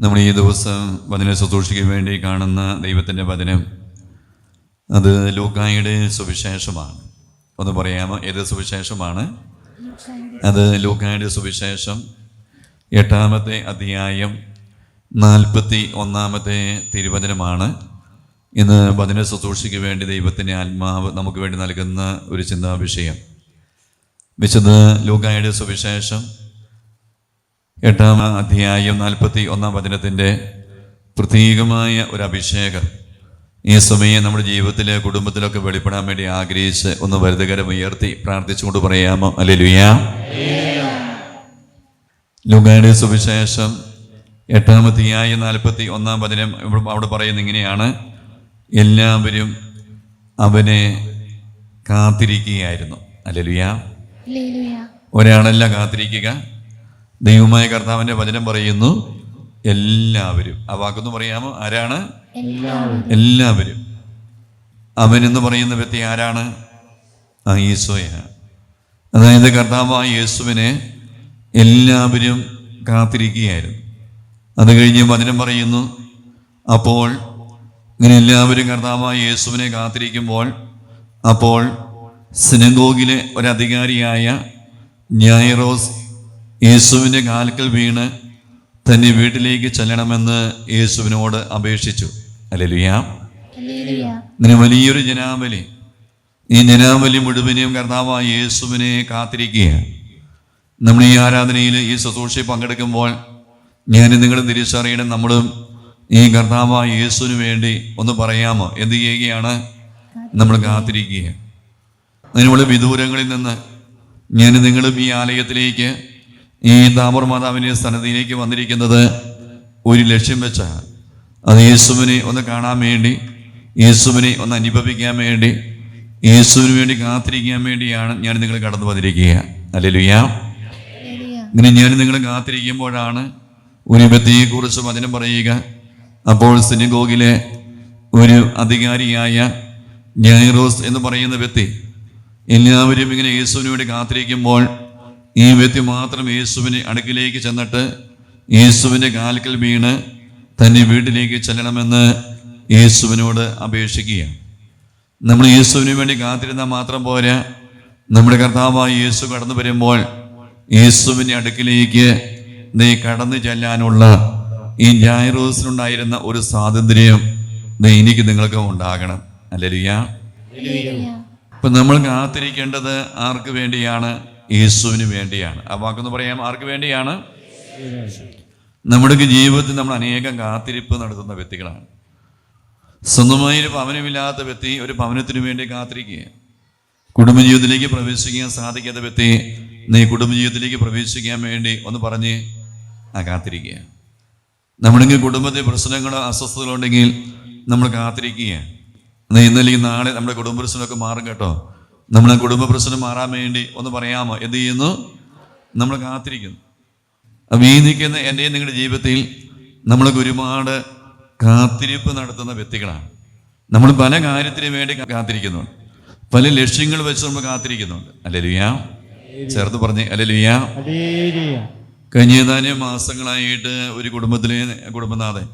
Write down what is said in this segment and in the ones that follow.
നമ്മൾ ഈ ദിവസം വചന ശുശ്രൂഷയ്ക്ക് വേണ്ടി കാണുന്ന ദൈവത്തിന്റെ വചനം അത് ലൂക്കായുടെ സുവിശേഷമാണ്. ഒന്ന് പറയാമോ? ഏത് സുവിശേഷമാണ്? അത് ലൂക്കായുടെ സുവിശേഷം എട്ടാമത്തെ അധ്യായം നാൽപ്പത്തി ഒന്നാമത്തെ തിരുവചനമാണ്. ഇന്ന് വചന ശുശ്രൂഷയ്ക്ക് വേണ്ടി ദൈവത്തിന്റെ ആത്മാവ് നമുക്ക് വേണ്ടി നൽകുന്ന ഒരു ചിന്താ വിഷയം വിശുദ്ധ ലൂക്കായുടെ സുവിശേഷം എട്ടാം അധ്യായം നാൽപ്പത്തി ഒന്നാം വചനത്തിന്റെ പ്രത്യേകമായ ഒരു അഭിഷേകം. ഈ സമയം നമ്മുടെ ജീവിതത്തിലെ കുടുംബത്തിലൊക്കെ വെളിപ്പെടാൻ വേണ്ടി ആഗ്രഹിച്ച് ഒന്ന് വരുതകരം ഉയർത്തി പ്രാർത്ഥിച്ചുകൊണ്ട് പറയാമോ? അല്ലെ ലുയാ ലുഗായുടെ സുവിശേഷം എട്ടാമത്തെയായ നാൽപ്പത്തി ഒന്നാം വചനം ഇവിടെ അവിടെ പറയുന്ന ഇങ്ങനെയാണ്. എല്ലാവരും അവനെ കാത്തിരിക്കുകയായിരുന്നു. അല്ലെ ലുയാ ഒരാളല്ല കാത്തിരിക്കുക ദൈവമായ കർത്താവിന്റെ വചനം പറയുന്നു എല്ലാവരും. ആ വാക്കൊന്നും പറയാമോ? ആരാണ്? എല്ലാവരും. എല്ലാവരും. അവൻ എന്ന് പറയുന്ന വ്യക്തി ആരാണ്? ആ ഈശോയാണ് അതായത് കർത്താവായ യേശുവിനെ എല്ലാവരും കാത്തിരിക്കുകയായിരുന്നു. അത് കഴിഞ്ഞ് വചനം പറയുന്നു അപ്പോൾ ഇങ്ങനെ എല്ലാവരും കർത്താവായ യേശുവിനെ കാത്തിരിക്കുമ്പോൾ അപ്പോൾ സിനഗോഗിലെ ഒരധികാരിയായ ഞായറോസ് യേശുവിന്റെ കാൽക്കൽ വീണ് തന്നെ വീട്ടിലേക്ക് ചെല്ലണമെന്ന് യേശുവിനോട് അപേക്ഷിച്ചു. അല്ലെലുയാ. ഇങ്ങനെ വലിയൊരു ജനാമലി ഈ ജനാമലി മുഴുവനെയും കർത്താവായ യേശുവിനെ കാത്തിരിക്കുകയാണ്. നമ്മൾ ഈ ആരാധനയിൽ ഈ ശുശ്രൂഷയിൽ പങ്കെടുക്കുമ്പോൾ ഞാൻ നിങ്ങളും തിരിച്ചറിയണം. നമ്മളും ഈ കർത്താവായ യേശുവിന് വേണ്ടി ഒന്ന് പറയാമോ? എന്ത് ചെയ്യുകയാണ്? നമ്മൾ കാത്തിരിക്കുക അതിനുള്ള വിദൂരങ്ങളിൽ നിന്ന് ഞാൻ നിങ്ങളും ഈ ആലയത്തിലേക്ക് ഈ താമർ മാതാവിന്റെ സന്നദ്ധിയിലേക്ക് വന്നിരിക്കുന്നത് ഒരു ലക്ഷ്യം വെച്ചാണ്. അത് യേശുവിനെ ഒന്ന് കാണാൻ വേണ്ടി യേശുവിനെ ഒന്ന് അനുഭവിക്കാൻ വേണ്ടി യേശുവിന് വേണ്ടി കാത്തിരിക്കാൻ വേണ്ടിയാണ് ഞാൻ നിങ്ങൾ കടന്നു വന്നിരിക്കുക ഹല്ലേലൂയ. ഇങ്ങനെ ഞാൻ നിങ്ങൾ കാത്തിരിക്കുമ്പോഴാണ് ഒരു വ്യക്തിയെക്കുറിച്ച് വചനം പറയുക. അപ്പോൾ സിനിഗോഗിലെ ഒരു അധികാരിയായ ജൈറോസ് എന്ന് പറയുന്ന വ്യക്തി എല്ലാവരും ഇങ്ങനെ യേശുവിന് വേണ്ടി കാത്തിരിക്കുമ്പോൾ ഈ വ്യക്തി മാത്രം യേശുവിനെ അടുക്കിലേക്ക് ചെന്നിട്ട് യേശുവിന്റെ കാൽക്കൽ വീണ് തന്നെ വീട്ടിലേക്ക് ചെല്ലണമെന്ന് യേശുവിനോട് അപേക്ഷിക്കുകയാണ്. നമ്മൾ യേശുവിന് വേണ്ടി കാത്തിരുന്നാൽ മാത്രം പോരാ. നമ്മുടെ കർത്താവായ യേശു കടന്നു വരുമ്പോൾ യേശുവിന്റെ അടുക്കിലേക്ക് നീ കടന്നു ചെല്ലാനുള്ള ഈ ജായറോസിനുണ്ടായിരുന്ന ഒരു സ്വാതന്ത്ര്യം നീ എനിക്ക് നിങ്ങൾക്ക് ഉണ്ടാകണം. അല്ലെ ലിയ ഇപ്പൊ നമ്മൾ കാത്തിരിക്കേണ്ടത് ആർക്ക് വേണ്ടിയാണ്? യേശുവിന് വേണ്ടിയാണ്. ആ വാക്കൊന്ന് പറയാം. ആർക്ക് വേണ്ടിയാണ്? നമ്മുടെ ജീവിതത്തിൽ നമ്മൾ അനേകം കാത്തിരിപ്പ് നടത്തുന്ന വ്യക്തികളാണ്. സ്വന്തമായി ഒരു ഭവനമില്ലാത്ത വ്യക്തി ഒരു ഭവനത്തിന് വേണ്ടി കാത്തിരിക്കുക. കുടുംബജീവിതത്തിലേക്ക് പ്രവേശിക്കാൻ സാധിക്കാത്ത വ്യക്തി നീ കുടുംബജീവിതത്തിലേക്ക് പ്രവേശിക്കാൻ വേണ്ടി ഒന്ന് പറഞ്ഞ് ആ കാത്തിരിക്കുക. നമ്മുടെ കുടുംബത്തിൽ പ്രശ്നങ്ങളോ അസ്വസ്ഥതകളുണ്ടെങ്കിൽ നമ്മൾ കാത്തിരിക്കുക. എന്നാൽ ഇന്നല്ലെങ്കിൽ നാളെ നമ്മുടെ കുടുംബ പ്രശ്നമൊക്കെ മാറും കേട്ടോ. നമ്മളെ കുടുംബ പ്രശ്നം മാറാൻ വേണ്ടി ഒന്ന് പറയാമോ? എന്ത് ചെയ്യുന്നു? നമ്മൾ കാത്തിരിക്കുന്നു. അപ്പം ഈ നിൽക്കുന്ന എന്റെയും നിങ്ങളുടെ ജീവിതത്തിൽ നമ്മളൊക്കെ ഒരുപാട് കാത്തിരിപ്പ് നടത്തുന്ന വ്യക്തികളാണ്. നമ്മൾ പല കാര്യത്തിന് വേണ്ടി കാത്തിരിക്കുന്നുണ്ട്. പല ലക്ഷ്യങ്ങൾ വെച്ച് നമ്മൾ കാത്തിരിക്കുന്നുണ്ട്. അല്ലെ ലുയാ ചേർത്ത് പറഞ്ഞ് അല്ലെ ലുയാ ഹല്ലേലൂയ കഴിഞ്ഞ ഏതാനും മാസങ്ങളായിട്ട് ഒരു കുടുംബത്തിലെ കുടുംബനാഥൻ.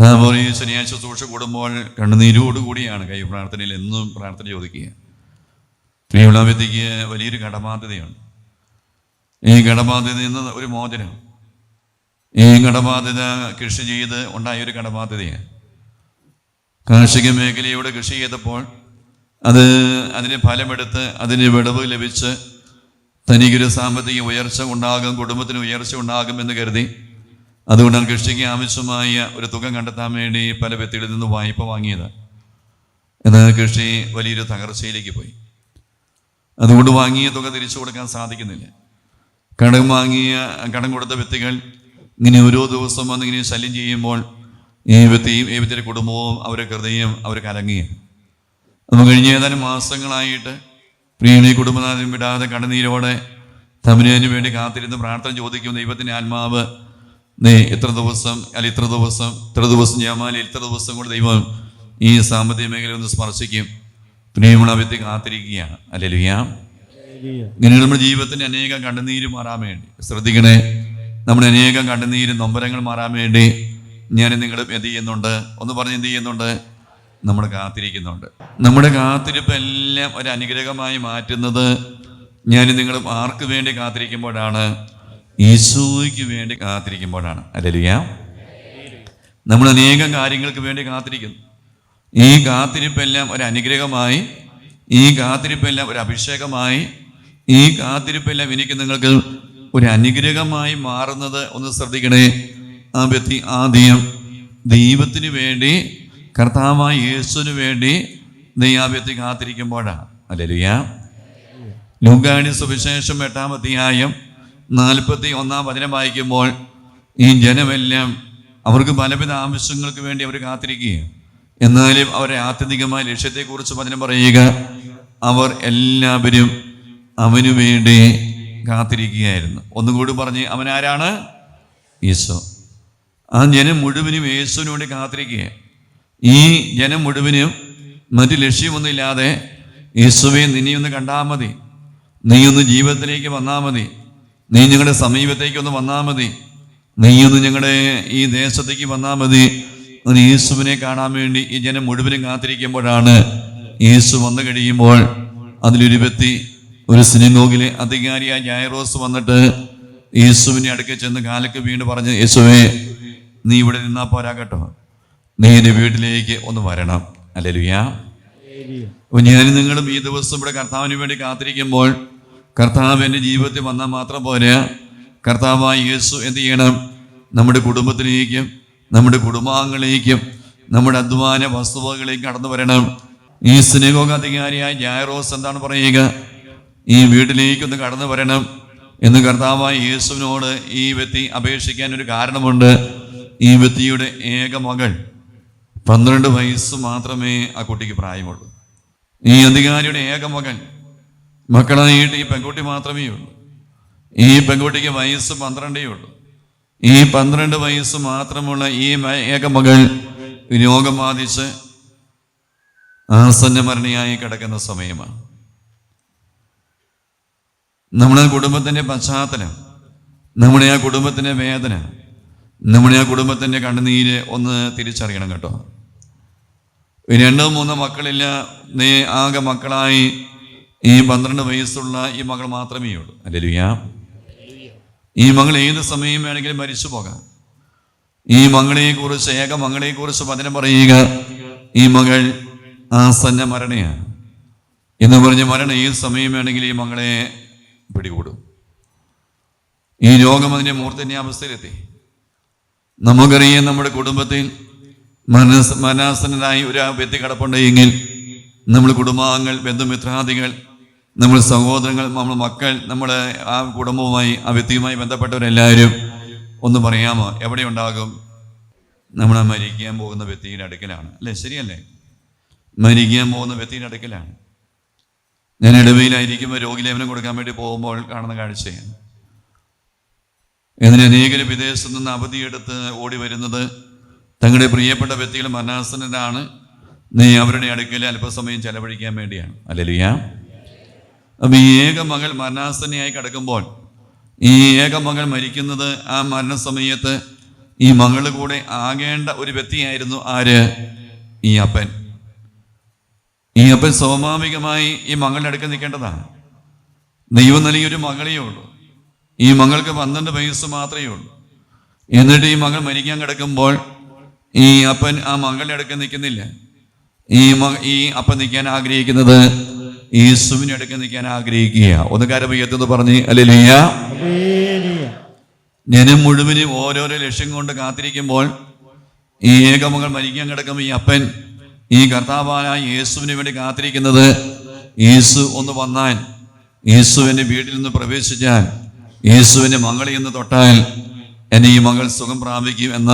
താമര ഈ ശനിയാഴ്ച സൂക്ഷ കൂടുമ്പോൾ കണ്ണുനീരോടുകൂടിയാണ് കൈ പ്രാർത്ഥനയിൽ എന്നും പ്രാർത്ഥന ചോദിക്കുക. വ്യക്തിക്ക് വലിയൊരു കടബാധ്യതയുണ്ട് ഈ കടബാധ്യതയിൽ നിന്ന് ഒരു മോചനം. ഈ കടബാധ്യത കൃഷി ചെയ്ത് ഉണ്ടായ ഒരു കടബാധ്യതയാണ് കാർഷിക മേഖലയോട് കൃഷി ചെയ്തപ്പോൾ അത് അതിന് ഫലമെടുത്ത് അതിന് വിടവ് ലഭിച്ച് തനിക്കൊരു സാമ്പത്തിക ഉയർച്ച ഉണ്ടാകും കുടുംബത്തിന് ഉയർച്ച ഉണ്ടാകും എന്ന് കരുതി അതുകൊണ്ടാണ് കൃഷിക്ക് ആവശ്യമായ ഒരു തുക കണ്ടെത്താൻ വേണ്ടി പല വ്യക്തികളിൽ നിന്ന് വായ്പ വാങ്ങിയത്. എന്നാൽ കൃഷി വലിയൊരു തകർച്ചയിലേക്ക് പോയി. അതുകൊണ്ട് വാങ്ങിയ തുക തിരിച്ചു കൊടുക്കാൻ സാധിക്കുന്നില്ല. കടം വാങ്ങിയ കടം കൊടുത്ത വ്യക്തികൾ ഇങ്ങനെ ഓരോ ദിവസം വന്ന് ഇങ്ങനെ ശല്യം ചെയ്യുമ്പോൾ ഈ വ്യക്തിയും ഈ വ്യക്തിയുടെ കുടുംബവും അവരെ ഹൃദയം അവർ കലങ്ങിയ അപ്പോൾ കഴിഞ്ഞ ഏതാനും മാസങ്ങളായിട്ട് പ്രിയണി കുടുംബനാഥൻ വിടാതെ കണ്ണുനീരോടെ തമിഴിന് വേണ്ടി കാത്തിരുന്ന് പ്രാർത്ഥന ചോദിക്കും ദൈവത്തിന്റെ ആത്മാവ് നീ ഇത്ര ദിവസം അല്ല ഇത്ര ദിവസം ഇത്ര ദിവസം ജമാലി ഇത്ര ദിവസം കൊണ്ട് ദൈവം ഈ സാമ്പത്തിക മേഖല ഒന്ന് സ്പർശിക്കും. പ്രിയമുള്ള വ്യക്തി കാത്തിരിക്കുകയാണ് അല്ലെ ലുയാം ഹല്ലേലൂയ ഇങ്ങനെ നമ്മുടെ ജീവിതത്തിന് അനേകം കണ്ണുനീര് മാറാൻ വേണ്ടി. ശ്രദ്ധിക്കണേ നമ്മുടെ അനേകം കണ്ടുനീര് നൊമ്പരങ്ങൾ മാറാൻ വേണ്ടി ഞാൻ നിങ്ങളും എന്ത് ചെയ്യുന്നുണ്ട്? ഒന്ന് പറഞ്ഞ് എന്ത് ചെയ്യുന്നുണ്ട്? നമ്മൾ കാത്തിരിക്കുന്നുണ്ട്. നമ്മുടെ കാത്തിരിപ്പ് എല്ലാം ഒരു അനുഗ്രഹമായി മാറ്റുന്നത് ഞാൻ നിങ്ങൾ ആർക്ക് വേണ്ടി കാത്തിരിക്കുമ്പോഴാണ്? ഈശോയ്ക്ക് വേണ്ടി കാത്തിരിക്കുമ്പോഴാണ്. അല്ലല്ല നമ്മൾ അനേകം കാര്യങ്ങൾക്ക് വേണ്ടി കാത്തിരിക്കുന്നു. ഈ കാത്തിരിപ്പെല്ലാം ഒരു അനുഗ്രഹമായി ഈ കാത്തിരിപ്പെല്ലാം ഒരു അഭിഷേകമായി ഈ കാത്തിരിപ്പെല്ലാം എനിക്ക് നിങ്ങൾക്ക് ഒരു അനുഗ്രഹമായി മാറുന്നത് ഒന്ന് ശ്രദ്ധിക്കണേ. ആ വ്യക്തി ആദ്യം ദൈവത്തിന് വേണ്ടി കർത്താവായ യേശുവിന് വേണ്ടി നീ ആ വ്യക്തി കാത്തിരിക്കുമ്പോഴാണ് അല്ലല്ലിയ ലുങ്കാണി സുവിശേഷം എട്ടാം അധ്യായം നാൽപ്പത്തി ഒന്നാം വചനം വായിക്കുമ്പോൾ ഈ ജനമെല്ലാം അവർക്ക് പലവിധ ആവശ്യങ്ങൾക്ക് വേണ്ടി അവർ കാത്തിരിക്കുകയും എന്നാലും അവരെ ആത്യന്തികമായ ലക്ഷ്യത്തെക്കുറിച്ച് വചനം പറയുക അവർ എല്ലാവരും അവനു വേണ്ടി കാത്തിരിക്കുകയായിരുന്നു. ഒന്നുകൂടി പറഞ്ഞ് അവൻ ആരാണ്? യേശു. ആ ജനം മുഴുവനും യേശുവിന് വേണ്ടി കാത്തിരിക്കുക ഈ ജനം മുഴുവനും മറ്റു ലക്ഷ്യമൊന്നുമില്ലാതെ യേശുവെ നിന്നെയൊന്ന് കണ്ടാൽ മതി. നീയൊന്ന് ജീവിതത്തിലേക്ക് വന്നാൽ മതി. നീ ഞങ്ങളുടെ സമീപത്തേക്കൊന്ന് വന്നാൽ മതി. നീയൊന്ന് ഞങ്ങളുടെ ഈ ദേശത്തേക്ക് വന്നാൽ മതി. ഒന്ന് യേശുവിനെ കാണാൻ വേണ്ടി ഈ ജനം മുഴുവനും കാത്തിരിക്കുമ്പോഴാണ് യേശു വന്നു കഴിയുമ്പോൾ അതിലൊരു വ്യക്തി ഒരു സിനിമോഗിലെ അധികാരിയായ ജയറോസ് വന്നിട്ട് യേശുവിനെ അടുക്കെ ചെന്ന് കാലക്ക് വീണ് പറഞ്ഞ് യേശുവേ നീ ഇവിടെ നിന്നാ പോരാ കേട്ടോ. നീ എന്റെ വീട്ടിലേക്ക് ഒന്ന് വരണം. അല്ലേലുയാ അപ്പോൾ ഞാനും നിങ്ങളും ഈ ദിവസം ഇവിടെ കർത്താവിന് വേണ്ടി കാത്തിരിക്കുമ്പോൾ കർത്താവ് എന്റെ ജീവിതത്തിൽ വന്നാൽ മാത്രം പോരാ. കർത്താവായ യേശു എന്ത് ചെയ്യണം? നമ്മുടെ കുടുംബത്തിലേക്കും നമ്മുടെ കുടുംബാംഗങ്ങളിലേക്കും നമ്മുടെ അധ്വാന വസ്തുവകളിലേക്ക് കടന്നു വരണം. ഈ സ്നേഹോക അധികാരിയായ ജായറോസ് എന്താണ് പറയുക? ഈ വീട്ടിലേക്കൊന്ന് കടന്നു വരണം എന്ന് കർത്താവായ യേശുവിനോട് ഈ വ്യക്തി അപേക്ഷിക്കാൻ ഒരു കാരണമുണ്ട്. ഈ വ്യക്തിയുടെ ഏക മകൾ പന്ത്രണ്ട് വയസ്സ് മാത്രമേ ആ കുട്ടിക്ക് പ്രായമുള്ളൂ. ഈ അധികാരിയുടെ ഏക മകൻ മക്കളായിട്ട് ഈ പെൺകുട്ടി മാത്രമേ ഉള്ളൂ ഈ പെൺകുട്ടിക്ക് വയസ്സ് പന്ത്രണ്ടേ ഉള്ളൂ ഈ പന്ത്രണ്ട് വയസ്സ് മാത്രമുള്ള ഈ മ- ഏക മകൾ രോഗം ബാധിച്ച് ആസന്നമരണിയായി കിടക്കുന്ന സമയമാണ്. നമ്മുടെ കുടുംബത്തിന്റെ പശ്ചാത്തലം നമ്മുടെ ആ കുടുംബത്തിന്റെ വേദന നമ്മുടെ ആ കുടുംബത്തിന്റെ കണ്ണുനീര് ഒന്ന് തിരിച്ചറിയണം കേട്ടോ. രണ്ടോ മൂന്നോ മക്കളില്ല ആകെ മക്കളായി ഈ പന്ത്രണ്ട് വയസ്സുള്ള ഈ മകൾ മാത്രമേ ഉള്ളൂ. അല്ലേലുയാ. ഈ മകൾ ഏത് സമയം വേണമെങ്കിലും മരിച്ചു പോകാം. ഈ മകളെക്കുറിച്ച് ഏക മകളെക്കുറിച്ച് വചനം പറയുക ഈ മകൾ ആസന്ന മരണയാണ്. എന്ന് പറഞ്ഞ് മരണം ഏത് സമയം വേണമെങ്കിലും ഈ മകളെ പിടികൂടും. ഈ രോഗം അതിന്റെ മൂർധന്യാവസ്ഥയിലെത്തി. നമുക്കറിയാം നമ്മുടെ കുടുംബത്തിൽ മനസ് മനാസനായി ഒരു വ്യക്തി കിടപ്പുണ്ടെങ്കിൽ നമ്മൾ കുടുംബാംഗങ്ങൾ ബന്ധുമിത്രാദികൾ നമ്മൾ സഹോദരങ്ങൾ നമ്മൾ മക്കൾ നമ്മുടെ ആ കുടുംബവുമായി ആ വ്യക്തിയുമായി ബന്ധപ്പെട്ടവരെല്ലാവരും ഒന്ന് പറയാമോ? എവിടെ ഉണ്ടാകും? നമ്മൾ മരിക്കാൻ പോകുന്ന വ്യക്തിയുടെ അടുക്കലാണ്. അല്ലേ? ശരിയല്ലേ? മരിക്കാൻ പോകുന്ന വ്യക്തിയുടെ അടുക്കലാണ്. ഞാൻ ഇടവയിലായിരിക്കുമ്പോൾ രോഗിലേപനം കൊടുക്കാൻ വേണ്ടി പോകുമ്പോൾ കാണുന്ന കാഴ്ചയാണ്. ഇതിന് അനേകർ വിദേശത്ത് നിന്ന് അവധിയെടുത്ത് ഓടി വരുന്നത് തങ്ങളുടെ പ്രിയപ്പെട്ട വ്യക്തികൾ മരണാസനാണ് നീ അവരുടെ അടുക്കൽ അല്പസമയം ചെലവഴിക്കാൻ വേണ്ടിയാണ്. അല്ലല്ലിയ അപ്പം ഈ ഏക മകൾ മരണാസനയായി കിടക്കുമ്പോൾ ഈ ഏക മകൾ മരിക്കുന്നത് ആ മരണസമയത്ത് ഈ മകൾ കൂടെ ആകേണ്ട ഒരു വ്യക്തിയായിരുന്നു ആര്? ഈ അപ്പൻ. ഈ അപ്പൻ സ്വാഭാവികമായി ഈ മകളുടെ അടുക്കൽ നിൽക്കേണ്ടതാണ്. ദൈവം നൽകിയൊരു മകളേ ഉള്ളൂ. ഈ മകൾക്ക് പന്ത്രണ്ട് വയസ്സ് മാത്രമേ ഉള്ളൂ. എന്നിട്ട് ഈ മകൾ മരിക്കാൻ കിടക്കുമ്പോൾ ഈ അപ്പൻ ആ മകളുടെ അടുക്കൽ നിൽക്കുന്നില്ല. ഈ മ ഈ അപ്പൻ നിൽക്കാൻ ആഗ്രഹിക്കുന്നത് യേശുവിനെ അടുക്കൽ നിൽക്കാൻ ആഗ്രഹിക്കുക. ഒന്ന് കരമയ്യത്തെന്ന് പറഞ്ഞ് അല്ലെലിയ ജനം മുഴുവനും ഓരോരോ ലക്ഷ്യം കൊണ്ട് കാത്തിരിക്കുമ്പോൾ ഈ ഏകമകൾ മരിക്കാൻ കിടക്കുമ്പോൾ ഈ അപ്പൻ ഈ കർത്താവായ യേശുവിന് വേണ്ടി കാത്തിരിക്കുന്നത് യേശു ഒന്ന് വന്നാൽ യേശുവിന്റെ വീട്ടിൽ നിന്ന് പ്രവേശിച്ചാൽ യേശുവിന്റെ മകളിൽ എന്ന് തൊട്ടാൽ എന്നെ ഈ മകൾ സുഖം പ്രാപിക്കും എന്ന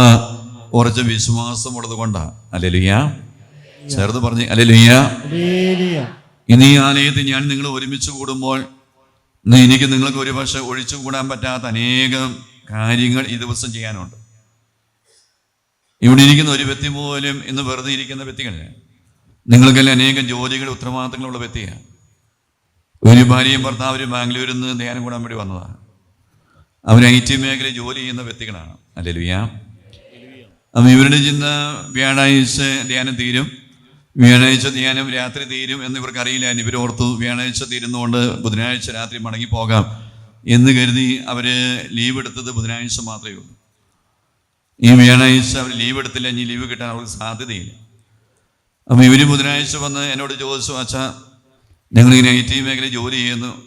ഉറച്ച വിശ്വാസമുള്ളത് കൊണ്ടാണ് അല്ലെലുയ്യ ചേർത്ത് പറഞ്ഞ് അല്ലെലുയ്യ ഇന്ന് ഈ ആലയത്തിൽ ഞാൻ നിങ്ങൾ ഒരുമിച്ച് കൂടുമ്പോൾ എനിക്ക് നിങ്ങൾക്ക് ഒരു പക്ഷെ ഒഴിച്ചു കൂടാൻ പറ്റാത്ത അനേകം കാര്യങ്ങൾ ഈ ദിവസം ചെയ്യാനുണ്ട്. ഇവിടെ ഇരിക്കുന്ന ഒരു വ്യക്തി പോലും ഇന്ന് വെറുതെ ഇരിക്കുന്ന വ്യക്തികളല്ല. നിങ്ങൾക്കെല്ലാം അനേകം ജോലികൾ ഉത്തരവാദിത്തങ്ങളുള്ള വ്യക്തിയാണ്. ഒരു ഭാര്യയും ഭർത്താവരും ബാംഗ്ലൂരിൽ നിന്ന് ധ്യാനം കൂടാൻ വേണ്ടി വന്നതാണ്. അവർ ഐ ടി മേഖലയിൽ ജോലി ചെയ്യുന്ന വ്യക്തികളാണ്. അല്ലെ ലുയ്യ അപ്പം ഇവരുടെ ചിന്ത വ്യാഴാഴ്ച ധ്യാനം തീരും. വ്യാഴാഴ്ച ധ്യാനം രാത്രി തീരും എന്ന് ഇവർക്ക് അറിയില്ല. ഇവർ ഓർത്തു വ്യാഴാഴ്ച തീരുന്നുകൊണ്ട് ബുധനാഴ്ച രാത്രി മടങ്ങി പോകാം എന്ന് കരുതി അവർ ലീവ് എടുത്തത് ബുധനാഴ്ച മാത്രമേ ഉള്ളൂ. ഈ വ്യാഴാഴ്ച അവർ ലീവ് എടുത്തില്ല. ഇനി ലീവ് കിട്ടാൻ അവർക്ക് സാധ്യതയില്ല. അപ്പം ഇവർ ബുധനാഴ്ച വന്ന് എന്നോട് ചോദിച്ചു അച്ഛാ ഞങ്ങളിങ്ങനെ ഐ ടി മേഖലയിൽ ജോലി ചെയ്യുന്നു.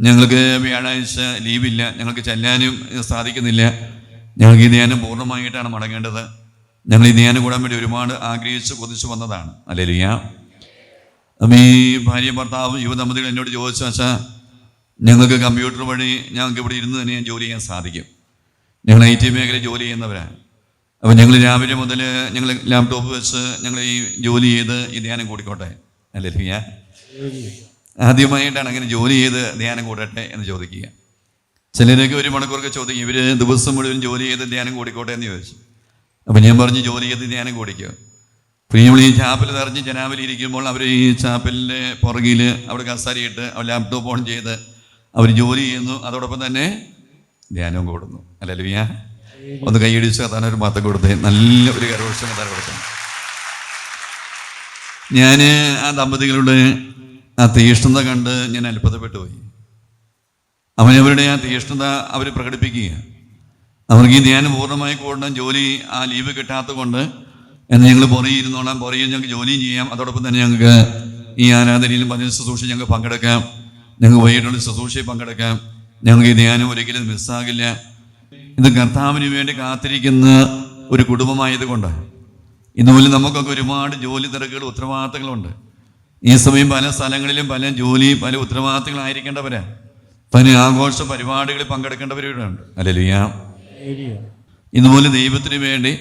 ഞങ്ങൾക്ക് വ്യാഴാഴ്ച ലീവില്ല. ഞങ്ങൾക്ക് ചെല്ലാനും സാധിക്കുന്നില്ല. ഞങ്ങൾക്ക് ഈ ധ്യാനം പൂർണമായിട്ടാണ് മടങ്ങേണ്ടത്. ഞങ്ങൾ ഈ ധ്യാനം കൂടാൻ വേണ്ടി ഒരുപാട് ആഗ്രഹിച്ച് കൊതിച്ചു വന്നതാണ്. അല്ലേ ലിയ അപ്പം ഈ ഭാര്യ ഭർത്താവ് യുവദമ്പതികൾ എന്നോട് ചോദിച്ചു വെച്ചാൽ ഞങ്ങൾക്ക് കമ്പ്യൂട്ടർ വഴി ഞങ്ങൾക്ക് ഇവിടെ ഇരുന്ന് തന്നെ ജോലി ചെയ്യാൻ സാധിക്കും. ഞങ്ങൾ ഐ ടി മേഖലയിൽ ജോലി ചെയ്യുന്നവരാണ്. അപ്പം ഞങ്ങൾ രാവിലെ മുതൽ ഞങ്ങൾ ലാപ്ടോപ്പ് വെച്ച് ഞങ്ങൾ ഈ ജോലി ചെയ്ത് ഈ ധ്യാനം കൂടിക്കോട്ടെ? അല്ലേ ലിയ ആദ്യമായിട്ടാണ് അങ്ങനെ ജോലി ചെയ്ത് ധ്യാനം കൂടട്ടെ എന്ന് ചോദിക്കുക. ചിലരൊക്കെ ഒരു മണിക്കൂറൊക്കെ ചോദിക്കും ഇവർ ദിവസം മുഴുവൻ ജോലി ചെയ്ത് ധ്യാനം കൂടിക്കോട്ടെ? എന്ന് ചോദിച്ചു. അപ്പം ഞാൻ പറഞ്ഞു ജോലി ചെയ്ത് ധ്യാനം കൂടിക്കുക പ്രിയമുള്ള ഈ ചാപ്പൽ നിറഞ്ഞ് ജനാവലി ഇരിക്കുമ്പോൾ അവർ ഈ ചാപ്പലിന്റെ പുറകിൽ അവിടെ കസാരിയിട്ട് അവർ ലാപ്ടോപ്പ് ഓൺ ചെയ്ത് അവർ ജോലി ചെയ്യുന്നു. അതോടൊപ്പം തന്നെ ധ്യാനവും കൂടുന്നു. അല്ല ലുയ്യ ഒന്ന് കൈയടിച്ച് അതാണ് ഒരു മത്തം കൊടുത്തേ. നല്ല ഒരു കരോഷം അതാണ് കൊടുത്തത് ഞാൻ ആ ദമ്പതികളുടെ ആ തീഷ്ണത കണ്ട് ഞാൻ അത്ഭുതപ്പെട്ടു പോയി. അവനവരുടെ ആ തീഷ്ണത അവർ പ്രകടിപ്പിക്കുക അവർക്ക് ഈ ധ്യാനം പൂർണമായി കൂടണം ജോലി ആ ലീവ് കിട്ടാത്തത് കൊണ്ട് എന്ന് ഞങ്ങൾ പുറകെ ഇരുന്നോളാം പുറകെ ഞങ്ങൾക്ക് ജോലിയും ചെയ്യാം. അതോടൊപ്പം തന്നെ ഞങ്ങൾക്ക് ഈ ആരാധനയിലും പതിന ശുശ്രൂഷ ഞങ്ങൾക്ക് പങ്കെടുക്കാം. ഞങ്ങൾക്ക് വൈകിട്ടുള്ള ശുശ്രൂഷയിൽ പങ്കെടുക്കാം. ഞങ്ങൾക്ക് ഈ ധ്യാനം ഒരിക്കലും മിസ്സാകില്ല ഇത് കർത്താവിന് വേണ്ടി കാത്തിരിക്കുന്ന ഒരു കുടുംബമായത് കൊണ്ട് ഇന്നുപോലെ നമുക്കൊക്കെ ഒരുപാട് ജോലി തിരക്കുകൾ ഉത്തരവാദിത്തങ്ങളുണ്ട്. ഈ സമയം പല സ്ഥലങ്ങളിലും പല ജോലി പല ഉത്തരവാദിത്തങ്ങളായിരിക്കേണ്ടവരാ. പല ആഘോഷ പരിപാടികളിൽ പങ്കെടുക്കേണ്ടവരുണ്ട്. അല്ലെ ഇതുപോലെ ദൈവത്തിന് വേണ്ടി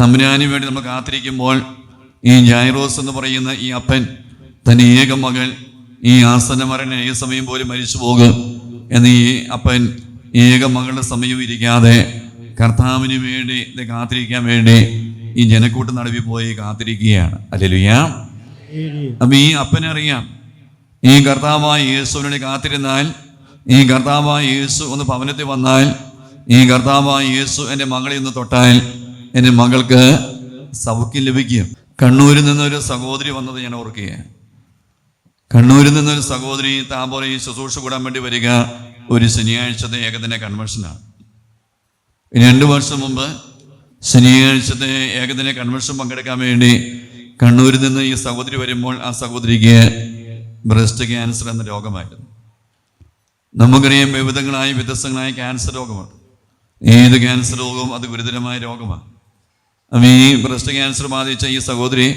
തമ്പുരാനു വേണ്ടി നമ്മൾ കാത്തിരിക്കുമ്പോൾ ഈ ജൈറോസ് എന്ന് പറയുന്ന ഈ അപ്പൻ തന്റെ ഏക മകൾ ഈ ആസന മരണ ഈ സമയം പോലും മരിച്ചു പോകും എന്ന് ഈ അപ്പൻ ഏക മകളുടെ സമയം ഇരിക്കാതെ കർത്താവിന് വേണ്ടി ഇത് കാത്തിരിക്കാൻ വേണ്ടി ഈ ജനക്കൂട്ടം നടവി പോയി കാത്തിരിക്കുകയാണ്. അല്ലെലുയ അപ്പൊ ഈ അപ്പനറിയാം ഈ കർത്താവായ യേശുവിനെ കാത്തിരുന്നാൽ ഈ കർത്താവായ യേശു ഒന്ന് ഭവനത്തിൽ വന്നാൽ ഈ കർത്താവായ യേശു എന്റെ മകളിൽ നിന്ന് തൊട്ടാൽ എന്റെ മകൾക്ക് സൗഖ്യം ലഭിക്കും. കണ്ണൂരിൽ നിന്നൊരു സഹോദരി വന്നത് ഞാൻ ഓർക്കുകയാണ്. കണ്ണൂരിൽ നിന്നൊരു സഹോദരി താമ്പോറ ഈ ശുശ്രൂഷ കൂടാൻ വേണ്ടി വരിക ഒരു ശനിയാഴ്ചത്തെ ഏകദിന കൺവെൻഷനാണ്. രണ്ടു വർഷം മുമ്പ് ശനിയാഴ്ചത്തെ ഏകദിന കൺവെൻഷൻ പങ്കെടുക്കാൻ വേണ്ടി കണ്ണൂരിൽ നിന്ന് ഈ സഹോദരി വരുമ്പോൾ ആ സഹോദരിക്ക് ബ്രസ്റ്റ് ക്യാൻസർ എന്ന രോഗമായിരുന്നു. നമുക്കറിയാം വിവിധങ്ങളായ വ്യത്യസ്തങ്ങളായ ക്യാൻസർ രോഗമാണ് ഏത് ക്യാൻസർ രോഗവും അത് ഗുരുതരമായ രോഗമാണ്. അപ്പം ഈ ബ്രസ്റ്റ് ക്യാൻസർ ബാധിച്ച ഈ സഹോദരി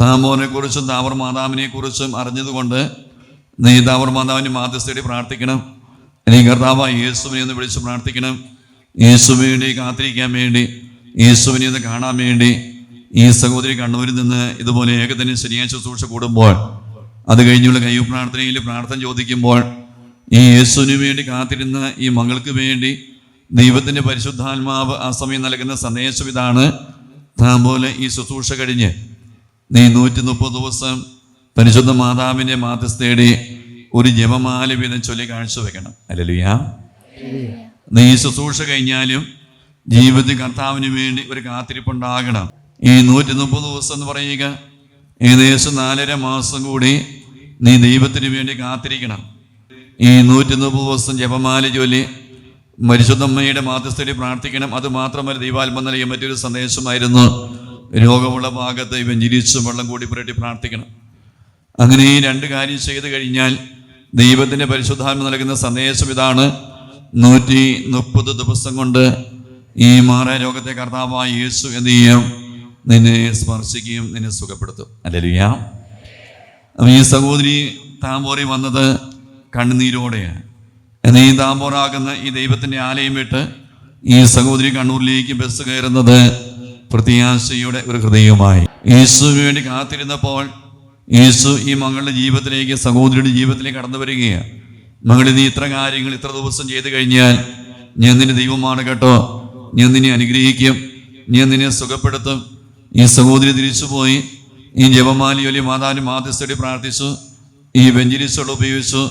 താമോനെ കുറിച്ചും താമർ മാതാവിനെ കുറിച്ചും അറിഞ്ഞതുകൊണ്ട് നീ താമർ മാതാവിന്റെ മാധ്യസ്ഥയുടെ പ്രാർത്ഥിക്കണം. നീ കർത്താവ് യേശുവിനെ ഒന്ന് വിളിച്ച് പ്രാർത്ഥിക്കണം. യേശുവിന് കാത്തിരിക്കാൻ വേണ്ടി യേശുവിനെ ഒന്ന് കാണാൻ വേണ്ടി ഈ സഹോദരി കണ്ണൂരിൽ നിന്ന് ഇതുപോലെ ഏകദിനം ശനിയാഴ്ച സൂക്ഷ കൂടുമ്പോൾ അത് കഴിഞ്ഞുള്ള കയ്യു പ്രാർത്ഥനയിൽ പ്രാർത്ഥന ചോദിക്കുമ്പോൾ ഈ യേശുവിന് വേണ്ടി കാത്തിരുന്ന ഈ മകൾക്ക് വേണ്ടി ദൈവത്തിന്റെ പരിശുദ്ധാത്മാവ് ആ സമയം നൽകുന്ന സന്ദേശം ഇതാണ്. താമ്പോലെ ഈ ശുശ്രൂഷ കഴിഞ്ഞ് നീ നൂറ്റി മുപ്പത് ദിവസം പരിശുദ്ധ മാതാവിന്റെ മാധ്യസ്ഥേടി ഒരു ജപമാല വീതം ചൊല്ലി കാഴ്ചവെക്കണം അല്ലല്ലുയാ നീ ഈ ശുശ്രൂഷ കഴിഞ്ഞാലും ജീവിതത്തിൽ കർത്താവിന് വേണ്ടി ഒരു കാത്തിരിപ്പുണ്ടാകണം. ഈ നൂറ്റി മുപ്പത് ദിവസം എന്ന് പറയുക ഏകദേശം നാലര മാസം കൂടി നീ ദൈവത്തിന് വേണ്ടി കാത്തിരിക്കണം. ഈ നൂറ്റി മുപ്പത് ദിവസം ജപമാല ചൊല്ലി പരിശുദ്ധമ്മയുടെ മാധ്യസ്ഥയിൽ പ്രാർത്ഥിക്കണം. അത് മാത്രമല്ല ദൈവാത്മ നൽകിയ മറ്റൊരു സന്ദേശമായിരുന്നു രോഗമുള്ള ഭാഗത്ത് ഇവൻ ചിരിച്ച് വെള്ളം കൂടി പുരട്ടി പ്രാർത്ഥിക്കണം. അങ്ങനെ ഈ രണ്ട് കാര്യം ചെയ്തു കഴിഞ്ഞാൽ ദൈവത്തിന്റെ പരിശുദ്ധാത്മ നൽകുന്ന സന്ദേശം ഇതാണ്. നൂറ്റി മുപ്പത് ദിവസം കൊണ്ട് ഈ മാറാ രോഗത്തെ കർത്താവായ യേശു എന്ത് ചെയ്യും? നിന്നെ സ്പർശിക്കുകയും നിന്നെ സുഖപ്പെടുത്തും. അല്ലല്ലിയാ അപ്പം ഈ സഹോദരി താമ്പോറി വന്നത് കണ്ണുനീരോടെയാണ്. എന്നാൽ ഈ താമ്പോറാകുന്ന ഈ ദൈവത്തിന്റെ ആലയം വിട്ട് ഈ സഹോദരി കണ്ണൂരിലേക്ക് ബസ് കയറുന്നത് പ്രത്യാശയുടെ ഒരു ഹൃദയവുമായി. യേശുവിന് വേണ്ടി കാത്തിരുന്നപ്പോൾ യേശു ഈ മകളുടെ ജീവിതത്തിലേക്ക് സഹോദരിയുടെ ജീവിതത്തിലേക്ക് കടന്നു വരികയാണ്. മകളിൽ നീ ഇത്ര കാര്യങ്ങൾ ഇത്ര ദിവസം ചെയ്തു കഴിഞ്ഞാൽ ഞാൻ നിന്റെ ദൈവമാണ് കേട്ടോ. ഞാൻ നിന്നെ അനുഗ്രഹിക്കും. ഞാൻ നിന്നെ സുഖപ്പെടുത്തും. ഈ സഹോദരി തിരിച്ചുപോയി. ഈ ജപമാലി വലിയ മാതാവിന് മാധ്യസ്ഥടി പ്രാർത്ഥിച്ചു. ഈ വെഞ്ചരിച്ചുള്ള ഉപയോഗിച്ചു.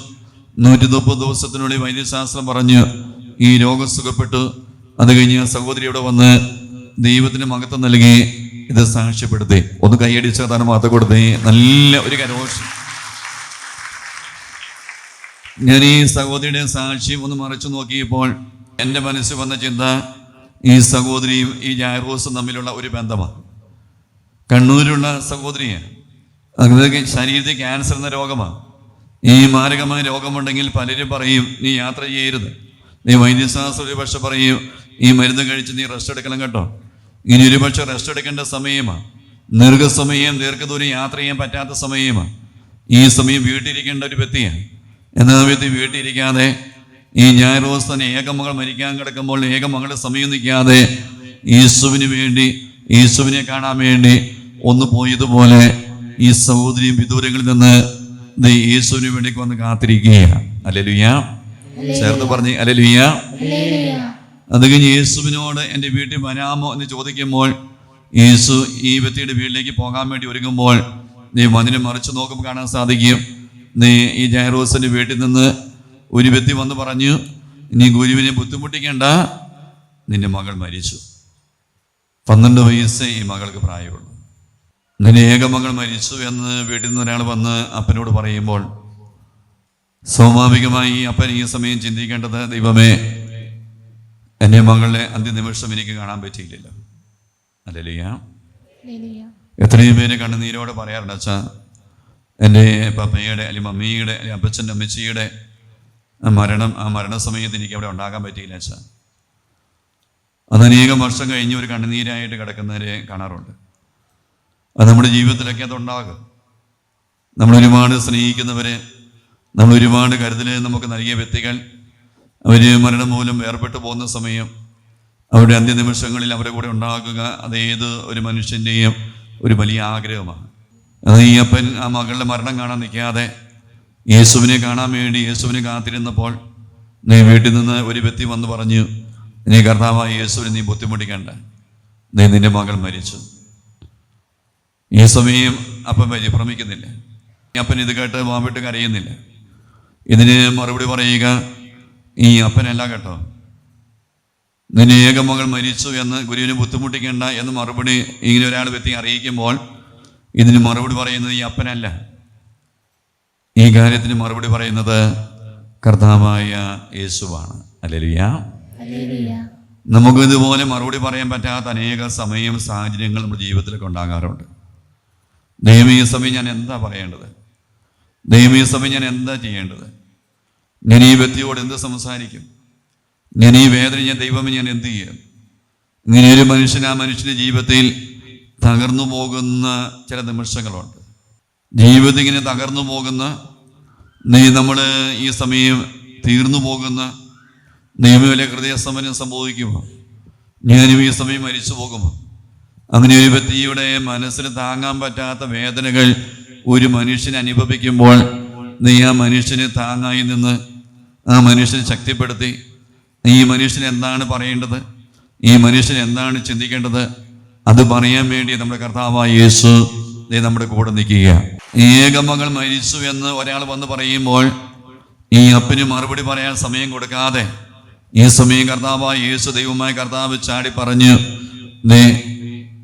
നൂറ്റി മുപ്പത് ദിവസത്തിനുള്ളിൽ വൈദ്യശാസ്ത്രം പറഞ്ഞ് ഈ രോഗം സുഖപ്പെട്ടു അത് കഴിഞ്ഞ് സഹോദരി ഇവിടെ വന്ന് ദൈവത്തിന് മഹത്വം നൽകി ഇത് സാക്ഷ്യപ്പെടുത്തി. ഒന്ന് കൈയടിച്ച് തന്നെ മഹത്വം കൊടുത്തി. നല്ല ഒരു കരോഷം ഞാൻ ഈ സഹോദരിയുടെ സാക്ഷ്യം ഒന്ന് മറിച്ചു നോക്കിയപ്പോൾ എന്റെ മനസ്സിൽ വന്ന ചിന്ത ഈ സഹോദരിയും ഈ ജായറോസും തമ്മിലുള്ള ഒരു ബന്ധമാണ്. കണ്ണൂരിലുള്ള സഹോദരിയാണ് അത് ശരീരത്തിൽ ക്യാൻസർ എന്ന രോഗമാണ്. ഈ മാരകമായ രോഗമുണ്ടെങ്കിൽ പലരും പറയും നീ യാത്ര ചെയ്യരുത്. നീ വൈദ്യശാസ്ത്ര ഒരു പക്ഷെ പറയും ഈ മരുന്ന് കഴിച്ച് നീ റെസ്റ്റ് എടുക്കണം കേട്ടോ. ഇനി ഒരു പക്ഷെ റെസ്റ്റ് എടുക്കേണ്ട സമയമാണ് ദീർഘസമയം ദീർഘദൂരം യാത്ര ചെയ്യാൻ പറ്റാത്ത സമയമാണ് ഈ സമയം വീട്ടിലിരിക്കേണ്ട ഒരു വ്യക്തിയാണ് എന്നാ വ്യക്തി വീട്ടിലിരിക്കാതെ ഈ ഞായറോസ് തന്നെ ഏകമകൾ മരിക്കാൻ കിടക്കുമ്പോൾ ഏകമകളുടെ സമയം നിൽക്കാതെ യേശുവിന് വേണ്ടി യേശുവിനെ കാണാൻ വേണ്ടി ഒന്ന് പോയതുപോലെ ഈ സഹോദരിയും വിദൂരങ്ങളിൽ നിന്ന് ദേ യേശുവിന് വേണ്ടി വന്ന് കാത്തിരിക്കുകയാണ്. അല്ലെലുയ്യ ചേർത്ത് പറഞ്ഞ് അല്ലെലുയ്യ ഹല്ലേലൂയ അത് കഴിഞ്ഞ് യേശുവിനോട് എന്റെ വീട്ടിൽ വരാമോ എന്ന് ചോദിക്കുമ്പോൾ യേശു ഈ വ്യക്തിയുടെ വീട്ടിലേക്ക് പോകാൻ വേണ്ടി ഒരുങ്ങുമ്പോൾ നീ മതിനെ മറിച്ച് നോക്കുമ്പോൾ കാണാൻ സാധിക്കും. നീ ഈ ജയറോസിന്റെ വീട്ടിൽ നിന്ന് ഒരു വ്യക്തി വന്ന് പറഞ്ഞു നീ ഗുരുവിനെ ബുദ്ധിമുട്ടിക്കേണ്ട. നിന്റെ മകൾ മരിച്ചു. പന്ത്രണ്ട് വയസ്സേ ഈ മകൾക്ക് പ്രായമുള്ളൂ. ഏക മകൾ മരിച്ചു എന്ന് വീട്ടിൽ നിന്ന് ഒരാൾ വന്ന് അപ്പനോട് പറയുമ്പോൾ സ്വാഭാവികമായി അപ്പൻ ഈ സമയം ചിന്തിക്കേണ്ടത് ദൈവമേ എന്റെ മകളുടെ അന്ത്യനിമിഷം എനിക്ക് കാണാൻ പറ്റിയില്ലല്ലോ. അല്ലല്ലേ ഹല്ലേലൂയ എത്രയും പേര് കണ്ണുനീരോടെ പറയാറുണ്ട് അച്ഛാ എന്റെ പപ്പയുടെ അല്ലെങ്കിൽ മമ്മിയുടെ അല്ലെങ്കിൽ അപ്പച്ചന്റെ അമ്മച്ചിയുടെ മരണം ആ മരണസമയത്ത് എനിക്ക് അവിടെ ഉണ്ടാകാൻ പറ്റിയില്ല അച്ഛാ. അത് അനേകം വർഷം കഴിഞ്ഞ് ഒരു കണ്ണുനീരായിട്ട് കിടക്കുന്നവരെ കാണാറുണ്ട്. അത് നമ്മുടെ ജീവിതത്തിലൊക്കെ അതുണ്ടാകും. നമ്മൾ ഒരുപാട് സ്നേഹിക്കുന്നവരെ നമ്മൾ ഒരുപാട് കരുതൽ നമുക്ക് നൽകിയ വ്യക്തികൾ അവർ മരണം മൂലം വേർപെട്ടു പോകുന്ന സമയം അവരുടെ അന്ത്യനിമിഷങ്ങളിൽ അവരെ കൂടെ ഉണ്ടാകുക അതേത് ഒരു മനുഷ്യന്റെയും ഒരു വലിയ ആഗ്രഹമാണ്. അത് ഈ അപ്പൻ ആ മകളുടെ മരണം കാണാൻ നിൽക്കാതെ യേശുവിനെ കാണാൻ വേണ്ടി യേശുവിനെ കാത്തിരുന്നപ്പോൾ നീ വീട്ടിൽ നിന്ന് ഒരു വ്യക്തി വന്ന് പറഞ്ഞു നീ കർത്താവായ യേശുവിനെ നീ ബുദ്ധിമുട്ടിക്കണ്ട. നീ നിന്റെ മകൾ മരിച്ചു. ഈ സമയം അപ്പൻ പരിഭ്രമിക്കുന്നില്ല ഈ അപ്പൻ ഇത് കേട്ട് വാമ്പിട്ട് കരയുന്നില്ല. ഇതിന് മറുപടി പറയുക ഈ അപ്പനല്ല കേട്ടോ. നിന്നെ ഏക മകൾ മരിച്ചു എന്ന് ഗുരുവിനെ ബുദ്ധിമുട്ടിക്കേണ്ട എന്ന് മറുപടി ഇങ്ങനെ ഒരാൾ വ്യക്തി അറിയിക്കുമ്പോൾ ഇതിന് മറുപടി പറയുന്നത് ഈ അപ്പനല്ല. ഈ കാര്യത്തിന് മറുപടി പറയുന്നത് കർത്താവായ യേശുവാണ്. ഹല്ലേലൂയ. നമുക്ക് ഇതുപോലെ മറുപടി പറയാൻ പറ്റാത്ത അനേക സമയം സാഹചര്യങ്ങൾ നമ്മുടെ ജീവിതത്തിലൊക്കെ ഉണ്ടാകാറുണ്ട്. ദൈവം ഈ സമയം ഞാൻ എന്താ പറയേണ്ടത്? ദൈവീയ സമയം ഞാൻ എന്താ ചെയ്യേണ്ടത്? ഞാൻ ഈ വ്യക്തിയോട് എന്ത് സംസാരിക്കും? ഞാൻ ഈ വേദന ഞാൻ ദൈവമേ ഞാൻ എന്ത് ചെയ്യും? ഇങ്ങനെ ഒരു മനുഷ്യൻ ആ മനുഷ്യന്റെ ജീവിതത്തിൽ തകർന്നു പോകുന്ന ചില നിമിഷങ്ങളുണ്ട്. ജീവിതം ഇങ്ങനെ തകർന്നു പോകുന്ന നീ നമ്മൾ ഈ സമയം തീർന്നു പോകുന്ന നിയമവിലെ ഹൃദയസമനം സംഭവിക്കുമോ? ഞാനും ഈ സമയം മരിച്ചു പോകുമോ? അങ്ങനെ ഒരു വ്യക്തിയുടെ മനസ്സിന് താങ്ങാൻ പറ്റാത്ത വേദനകൾ ഒരു മനുഷ്യൻ അനുഭവിക്കുമ്പോൾ നീ ആ മനുഷ്യന് താങ്ങായി നിന്ന് ആ മനുഷ്യനെ ശക്തിപ്പെടുത്തി. ഈ മനുഷ്യൻ എന്താണ് പറയേണ്ടത്? ഈ മനുഷ്യൻ എന്താണ് ചിന്തിക്കേണ്ടത്? അത് പറയാൻ വേണ്ടി നമ്മുടെ കർത്താവായ യേശു നമ്മുടെ കൂടെ നിൽക്കുക ഏകമകൾ മരിച്ചു എന്ന് ഒരാൾ വന്ന് പറയുമ്പോൾ ഈ അപ്പന് മറുപടി പറയാൻ സമയം കൊടുക്കാതെ ഈ സമയം കർത്താവായ യേശു ദൈവമായ കർത്താവ് ചാടി പറഞ്ഞു ദേ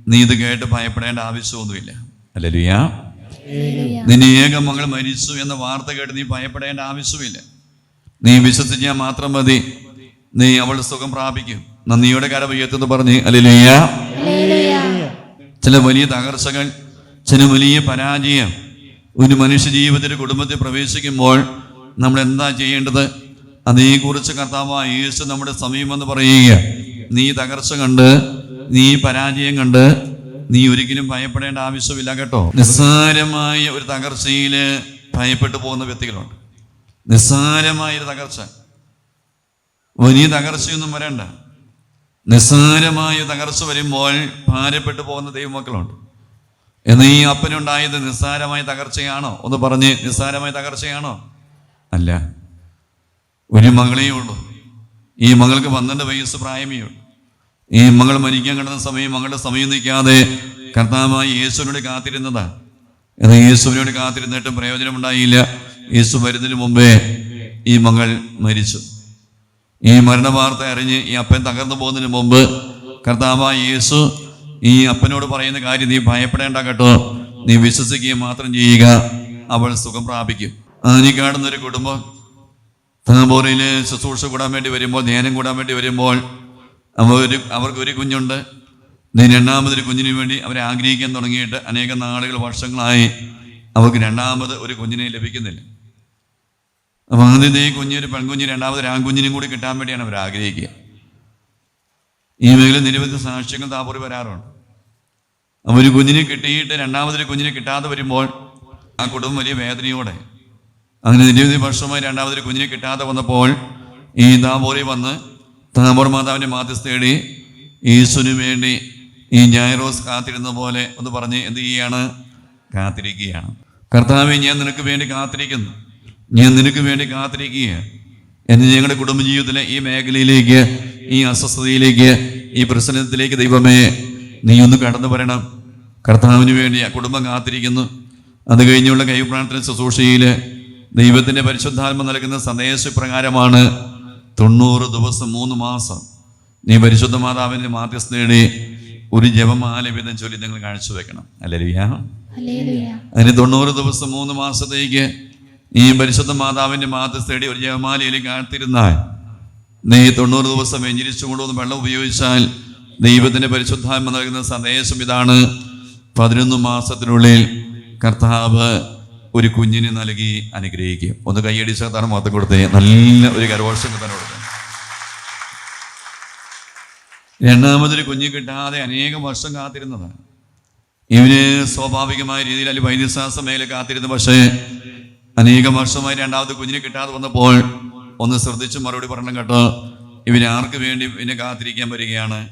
നീ ഇത് കേട്ട് ഭയപ്പെടേണ്ട ആവശ്യമൊന്നുമില്ല. അല്ലല്ലിയ നിന്റെ ഏക മകൾ മരിച്ചു എന്ന വാർത്ത കേട്ട് നീ ഭയപ്പെടേണ്ട ആവശ്യമില്ല നീ വിശ്വസിച്ചാൽ മാത്രം മതി. നീ അവൾ സുഖം പ്രാപിക്കും. നന്ദിയുടെ കരം ഉയർത്തുന്നു പറഞ്ഞ് അല്ലല്ലിയ ചില വലിയ തകർച്ചകൾ ചില വലിയ പരാജയം ഒരു മനുഷ്യ ജീവിതത്തിൽ കുടുംബത്തിൽ പ്രവേശിക്കുമ്പോൾ നമ്മൾ എന്താ ചെയ്യേണ്ടത്? അതേക്കുറിച്ച് കർത്താവ് യേശു നമ്മുടെ സമീപമെന്ന് പറയുക നീ തകർച്ച കണ്ട് നീ പരാജയം കണ്ട് നീ ഒരിക്കലും ഭയപ്പെടേണ്ട ആവശ്യമില്ല കേട്ടോ. നിസ്സാരമായ ഒരു തകർച്ചയിൽ ഭയപ്പെട്ടു പോകുന്ന വ്യക്തികളുണ്ട്. നിസ്സാരമായ ഒരു തകർച്ച. വലിയ തകർച്ചയൊന്നും വരേണ്ട. നിസ്സാരമായ തകർച്ച വരുമ്പോൾ ഭാരപ്പെട്ടു പോകുന്ന ദൈവമക്കളുണ്ട്. എന്ന് ഈ അപ്പനുണ്ടായത് നിസ്സാരമായ തകർച്ചയാണോ? ഒന്ന് പറഞ്ഞ് നിസ്സാരമായ തകർച്ചയാണോ? അല്ല. ഒരു മകളേ ഉള്ളൂ. ഈ മകൾക്ക് പന്ത്രണ്ട് വയസ്സ് പ്രായമേ ഉള്ളൂ. ഈ മകൾ മരിക്കാൻ കിടന്ന സമയം മകളുടെ സമയം നിൽക്കാതെ കർത്താവായി യേശുവിനോട് കാത്തിരുന്നതാ. എന്നാൽ യേശുവിനോട് കാത്തിരുന്നിട്ടും പ്രയോജനമുണ്ടായില്ല. യേശു വരുന്നതിന് മുമ്പേ ഈ മകൾ മരിച്ചു. ഈ മരണവാർത്ത അറിഞ്ഞ് ഈ അപ്പൻ തകർന്നു പോകുന്നതിന് മുമ്പ് കർത്താവായ യേശു ഈ അപ്പനോട് പറയുന്ന കാര്യം നീ ഭയപ്പെടേണ്ട കേട്ടോ. നീ വിശ്വസിക്കുകയും മാത്രം ചെയ്യുക. അവൾ സുഖം പ്രാപിക്കും. നീ കാണുന്നൊരു കുടുംബം താമ്പോറിയിൽ ശുശ്രൂഷ കൂടാൻ വേണ്ടി വരുമ്പോൾ ധ്യാനം കൂടാൻ വേണ്ടി വരുമ്പോൾ അവർ ഒരു അവർക്ക് ഒരു കുഞ്ഞുണ്ട്. നീ രണ്ടാമതൊരു കുഞ്ഞിന് വേണ്ടി അവരെ ആഗ്രഹിക്കാൻ തുടങ്ങിയിട്ട് അനേകം നാളുകൾ വർഷങ്ങളായി അവർക്ക് രണ്ടാമത് ഒരു കുഞ്ഞിനെ ലഭിക്കുന്നില്ല. അപ്പം ആദ്യത്തെ ഈ കുഞ്ഞ് ഒരു പെൺകുഞ്ഞ് രണ്ടാമത് ഒരു ആൺകുഞ്ഞിനും കൂടി കിട്ടാൻ വേണ്ടിയാണ് അവർ ആഗ്രഹിക്കുക. ഈ മേഖല നിരവധി സാക്ഷ്യങ്ങൾ താപോറി വരാറുണ്ട്. അപ്പോൾ ഒരു കുഞ്ഞിനെ കിട്ടിയിട്ട് രണ്ടാമതൊരു കുഞ്ഞിനെ കിട്ടാതെ വരുമ്പോൾ ആ കുടുംബം വലിയ വേദനയോടെ അങ്ങനെ നിരവധി വർഷമായി രണ്ടാമതൊരു കുഞ്ഞിനെ കിട്ടാതെ വന്നപ്പോൾ ഈ താപോറി വന്ന് താപോർ മാതാവിന്റെ മാധ്യസ്ഥ തേടി ഈശ്വന് വേണ്ടി ഈ ഞായറോസ് കാത്തിരുന്ന പോലെ ഒന്ന് പറഞ്ഞ് എന്ത് ചെയ്യാണ് കാത്തിരിക്കുകയാണ്. കർത്താവെ ഞാൻ നിനക്ക് വേണ്ടി കാത്തിരിക്കുന്നു. ഞാൻ നിനക്ക് വേണ്ടി കാത്തിരിക്കുകയാണ്. എന്ന് ഞങ്ങളുടെ കുടുംബജീവിതത്തിലെ ഈ മേഖലയിലേക്ക് ഈ അസ്വസ്ഥതയിലേക്ക് ഈ പ്രശ്നത്തിലേക്ക് ദൈവമേ നീ ഒന്ന് കടന്നു വരണം. കർത്താവിന് വേണ്ടി ആ കുടുംബം കാത്തിരിക്കുന്നു. അത് കഴിഞ്ഞുള്ള കൈപ്രാണത്തിന് ശുശ്രൂഷയിൽ ദൈവത്തിന്റെ പരിശുദ്ധാത്മ നൽകുന്ന സന്ദേശപ്രകാരമാണ് തൊണ്ണൂറ് ദിവസം മൂന്ന് മാസം നീ പരിശുദ്ധ മാതാവിന്റെ മാധ്യസ്ഥ ഒരു ജപമാല വിധം ചൊല്ലി നിങ്ങൾ കാണിച്ചു വെക്കണം. ഹല്ലേലൂയ. അതിന് തൊണ്ണൂറ് ദിവസം മൂന്ന് മാസത്തേക്ക് ഈ പരിശുദ്ധ മാതാവിന്റെ മാധ്യസ്ഥയുടെ ഒരു ജപമാലയിൽ കാത്തിരുന്നാൽ നീ തൊണ്ണൂറ് ദിവസം വെഞ്ചിരിച്ചു കൊണ്ടുവന്ന് വെള്ളം ഉപയോഗിച്ചാൽ ദൈവത്തിന്റെ പരിശുദ്ധാത്മ നൽകുന്ന സന്ദേശം ഇതാണ്. പതിനൊന്ന് മാസത്തിനുള്ളിൽ കർത്താവ് ഒരു കുഞ്ഞിന് നൽകി അനുഗ്രഹിക്കും. ഒന്ന് കൈയടി തരം മാത്രം കൊടുത്തേ. നല്ല ഒരു കരഘോഷം തന്നെ കൊടുത്തേ. രണ്ടാമതൊരു കുഞ്ഞ് കിട്ടാതെ അനേകം വർഷം കാത്തിരുന്നതാണ് ഇവന് സ്വാഭാവികമായ രീതിയിൽ അല്ലെങ്കിൽ വൈദ്യശാസ്ത്ര മേഖല കാത്തിരുന്നു. പക്ഷേ അനേകം വർഷമായി രണ്ടാമത് കുഞ്ഞിനെ കിട്ടാതെ വന്നപ്പോൾ ഒന്ന് ശ്രദ്ധിച്ച് മറുപടി പറഞ്ഞു കേട്ടോ. ഇവന് ആർക്ക് വേണ്ടി ഇവനെ കാത്തിരിക്കാൻ വരികയാണ്?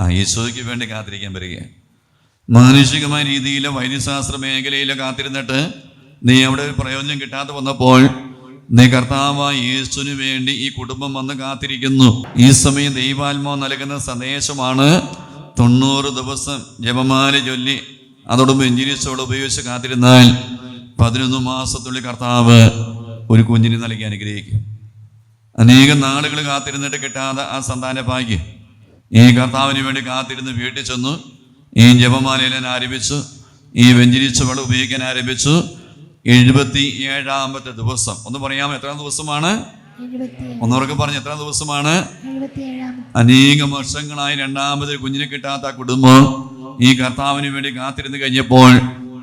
ആ ഈശോയ്ക്ക് വേണ്ടി കാത്തിരിക്കാൻ വരികയാണ്. മാനുഷികമായ രീതിയിൽ വൈദ്യശാസ്ത്ര മേഖലയിൽ കാത്തിരുന്നിട്ട് നീ അവിടെ ഒരു പ്രയോജനം കിട്ടാതെ വന്നപ്പോൾ നീ കർത്താവായ യേശുവിന് വേണ്ടി ഈ കുടുംബം വന്ന് കാത്തിരിക്കുന്നു. ഈ സമയം ദൈവാത്മാവ് നൽകുന്ന സന്ദേശമാണ് തൊണ്ണൂറ് ദിവസം ജപമാല ചൊല്ലി അതോടൊപ്പം എഞ്ചിനീസോട് ഉപയോഗിച്ച് കാത്തിരുന്നാൽ പതിനൊന്ന് മാസത്തുള്ളിൽ കർത്താവ് ഒരു കുഞ്ഞിനെ നൽകി അനുഗ്രഹിക്കും. അനേകം നാളുകൾ കാത്തിരുന്നിട്ട് കിട്ടാതെ ആ സന്താന ഭാഗ്യം ഈ കർത്താവിന് വേണ്ടി കാത്തിരുന്ന് വീട്ടിൽ ചെന്നു. ഈ ജപമാലയിലാൻ ആരംഭിച്ചു ഈ വെഞ്ചരിച്ച വെള്ളം ഉപയോഗിക്കാൻ ആരംഭിച്ചു. എഴുപത്തി ഏഴാമത്തെ ദിവസം. ഒന്ന് പറയാമോ എത്ര ദിവസമാണ്? ഒന്നവർക്ക് പറഞ്ഞു എത്ര ദിവസമാണ്? അനേകം വർഷങ്ങളായി രണ്ടാമത് കുഞ്ഞിനെ കിട്ടാത്ത ആ കുടുംബം ഈ കർത്താവിന് വേണ്ടി കാത്തിരുന്ന് കഴിഞ്ഞപ്പോൾ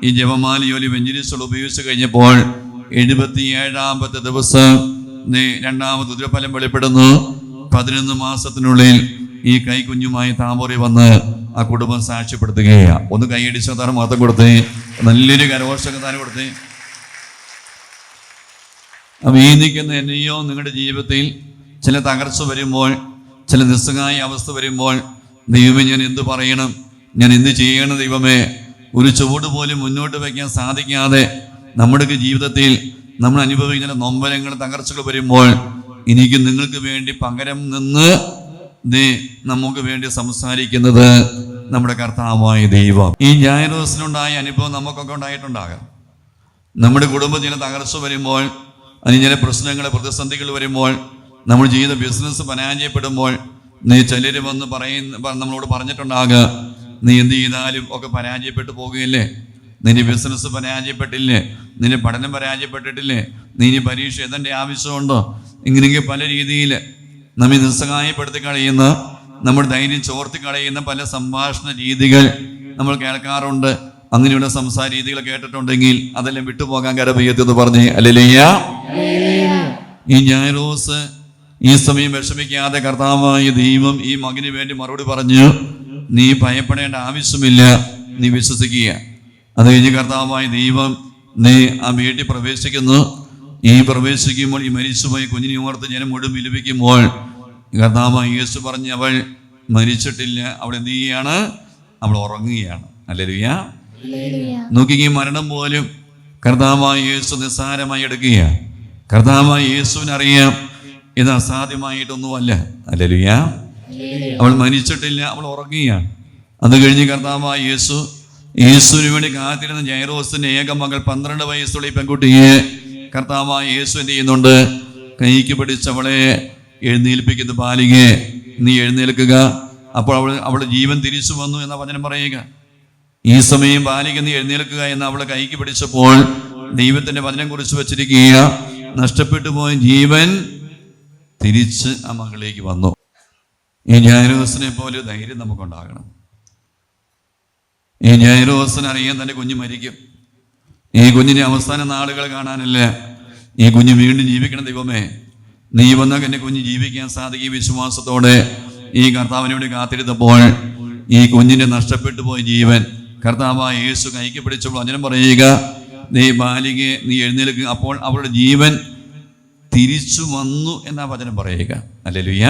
ഈ ജപമാലിയോലി ജോലി വെഞ്ചരിച്ചുള്ള ഉപയോഗിച്ച് കഴിഞ്ഞപ്പോൾ എഴുപത്തി ഏഴാമത്തെ ദിവസം നീ രണ്ടാമത് ഉദ്രഫലം വെളിപ്പെടുന്നു. പതിനൊന്ന് മാസത്തിനുള്ളിൽ ഈ കൈക്കുഞ്ഞുമായി താമോറി വന്ന് ആ കുടുംബം സാക്ഷ്യപ്പെടുത്തുകയാണ് ഒന്ന് കൈയടിച്ച താരം മതം കൊടുത്ത്. നല്ലൊരു കരഘോഷം താരം കൊടുത്ത്. അപ്പം ഈ നിൽക്കുന്ന എന്നെയോ നിങ്ങളുടെ ജീവിതത്തിൽ ചില തകർച്ച വരുമ്പോൾ ചില നിസ്സഹായ അവസ്ഥ വരുമ്പോൾ ദൈവമേ ഞാൻ എന്ത് പറയണം? ഞാൻ എന്ത് ചെയ്യണം ദൈവമേ? ഒരു ചുവട് പോലും മുന്നോട്ട് വയ്ക്കാൻ സാധിക്കാതെ നമ്മുടെ ജീവിതത്തിൽ നമ്മൾ അനുഭവിക്കുന്ന നൊമ്പരങ്ങൾ തകർച്ചകൾ വരുമ്പോൾ എനിക്ക് നിങ്ങൾക്ക് വേണ്ടി പകരം നിന്ന് ദേ നമുക്ക് വേണ്ടി സംസാരിക്കുന്നത് നമ്മുടെ കർത്താവായ ദൈവം. ഈ ജായറോസിനുണ്ടായ അനുഭവം നമുക്കൊക്കെ ഉണ്ടായിട്ടുണ്ടാകാം. നമ്മുടെ കുടുംബം ചില തകർച്ച വരുമ്പോൾ ചില പ്രശ്നങ്ങൾ പ്രതിസന്ധികൾ വരുമ്പോൾ നമ്മൾ ചെയ്ത ബിസിനസ് പരാജയപ്പെടുമ്പോൾ നീ ചിലർ വന്ന് പറയുന്ന നമ്മളോട് പറഞ്ഞിട്ടുണ്ടാകുക നീ എന്ത് ചെയ്താലും ഒക്കെ പരാജയപ്പെട്ടു പോകുകയില്ലേ? നിന്റെ ബിസിനസ് പരാജയപ്പെട്ടില്ലേ? നിന്റെ പഠനം പരാജയപ്പെട്ടിട്ടില്ലേ? നീ ഇനി പരീക്ഷ എഴുതേണ്ട ആവശ്യമുണ്ടോ? ഇങ്ങനെയൊക്കെ പല രീതിയിൽ നമ്മെ നിസ്സഹായപ്പെടുത്തി കളയുന്ന നമ്മൾ ധൈര്യം ചോർത്തി കളയുന്ന പല സംഭാഷണ രീതികൾ നമ്മൾ കേൾക്കാറുണ്ട്. അങ്ങനെയുള്ള സംസാര രീതികൾ കേട്ടിട്ടുണ്ടെങ്കിൽ അതെല്ലാം വിട്ടുപോകാൻ കരപയ്യത്തെന്ന് പറഞ്ഞ് അല്ലല്ലയ്യ ഈ ഞായറോസ് ഈ സമയം വിഷമിക്കാതെ കർത്താവായ ദൈവം ഈ മകന് വേണ്ടി മറുപടി പറഞ്ഞു നീ ഭയപ്പെടേണ്ട ആവശ്യമില്ല നീ വിശ്വസിക്കുക. അത് കഴിഞ്ഞ് കർത്താവായ ദൈവം നീ ആ വീട്ടിൽ പ്രവേശിക്കുന്നു. ഈ പ്രവേശിക്കുമ്പോൾ ഈ മരിച്ചുപോയി കുഞ്ഞിനെ ഓർത്ത് ഞാൻ മുഴുവൻ വിലപിക്കുമ്പോൾ കർത്താവ് യേശു പറഞ്ഞ് അവൾ മരിച്ചിട്ടില്ല. അവൾ എന്ത് ചെയ്യുകയാണ്? അവൾ ഉറങ്ങുകയാണ്. ഹല്ലേലൂയ നോക്കിയ മരണം പോലും കർത്താവായ യേശു നിസ്സാരമായി എടുക്കുക കർത്താവായ യേശുവിനറിയാം ഇത് അസാധ്യമായിട്ടൊന്നുമല്ല. അല്ലലുയ. ഹല്ലേലൂയ അവൾ മരിച്ചിട്ടില്ല അവൾ ഉറങ്ങുകയാണ് അത് കഴിഞ്ഞ് കർത്താവായ യേശു യേശുവിന് വേണ്ടി കാത്തിരുന്ന ജൈറോസിന്റെ ഏക മകൾ പന്ത്രണ്ട് വയസ്സുള്ള ഈ പെൺകുട്ടിയെ കർത്താവായ യേശു എന്ത് ചെയ്യുന്നുണ്ട്? കൈക്ക് പിടിച്ചവളെ എഴുന്നേൽപ്പിക്കുന്ന. ബാലികയെ നീ എഴുന്നേൽക്കുക. അപ്പോൾ അവൾ അവൾ ജീവൻ തിരിച്ചു വന്നു എന്ന വചനം പറയുക. ഈ സമയം ബാലിക നീ എഴുന്നേൽക്കുക എന്ന് അവൾ കൈക്ക് പിടിച്ചപ്പോൾ ദൈവത്തിന്റെ വചനം കുറിച്ച് വച്ചിരിക്കുക നഷ്ടപ്പെട്ടു പോയ ജീവൻ തിരിച്ച് ആ മകളിലേക്ക് വന്നു. ഈ ജാനോസിനെ പോലെ ധൈര്യം നമുക്കുണ്ടാകണം. ഈ ജാനോസിന് അറിയാൻ തന്നെ കുഞ്ഞ് മരിക്കും. ഈ കുഞ്ഞിനെ അവസാന നാളുകൾ കാണാനില്ല? ഈ കുഞ്ഞ് വീണ്ടും ജീവിക്കണം ദൈവമേ. നീ വന്നാൽ എന്റെ കുഞ്ഞ് ജീവിക്കാൻ സാധിക്കും വിശ്വാസത്തോടെ. ഈ കർത്താവിനോട് കാത്തിരുന്നപ്പോൾ ഈ കുഞ്ഞിനെ നഷ്ടപ്പെട്ടു പോയ ജീവൻ കർത്താവ് യേശു കൈക്ക് പിടിച്ചപ്പോൾ വചനം പറയുക നീ ബാലികയെ നീ എഴുന്നേൽക്കുക. അപ്പോൾ അവളുടെ ജീവൻ തിരിച്ചു വന്നു എന്നാ വചനം പറയുക. അല്ലെ ലുയ്യ